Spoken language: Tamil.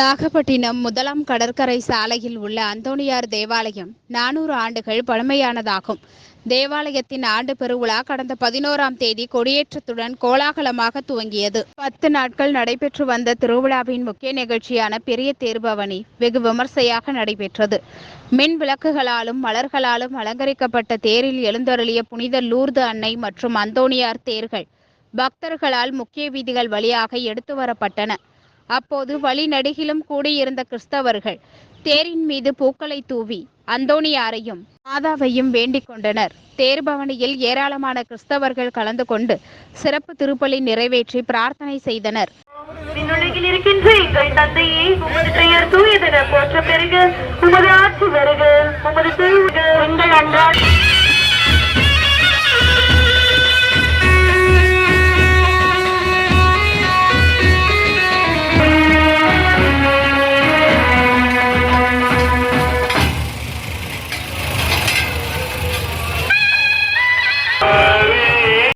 நாகப்பட்டினம் முதலாம் கடற்கரை சாலையில் உள்ள அந்தோணியார் தேவாலயம் நானூறு ஆண்டுகள் பழமையானதாகும். தேவாலயத்தின் ஆண்டு பெருவிழா கடந்த பதினோராம் தேதி கொடியேற்றத்துடன் கோலாகலமாக துவங்கியது. பத்து நாட்கள் நடைபெற்று வந்த திருவிழாவின் முக்கிய நிகழ்ச்சியான பெரிய தேர்பவனி வெகு விமர்சையாக நடைபெற்றது. மின் விளக்குகளாலும் மலர்களாலும் அலங்கரிக்கப்பட்ட தேரில் எழுந்தருளிய புனித லூர்து அன்னை மற்றும் அந்தோணியார் தேர்கள் பக்தர்களால் முக்கிய வீதிகள் வழியாக எடுத்து வரப்பட்டன அப்போது வழிநடுகிலும் கூடியிருந்த கிறிஸ்தவர்கள் தேரின் மீது பூக்களை தூவி அந்தோணியாரையும் மாதாவையும் வேண்டிக் கொண்டனர். தேர்பவனியில் ஏராளமான கிறிஸ்தவர்கள் கலந்து கொண்டு சிறப்பு திருப்பலி நிறைவேற்றி பிரார்த்தனை செய்தனர். இருக்கின்ற எங்கள் தந்தையே உமது பெயர் உமது ஆட்சி உமது எங்கள் அன்றாட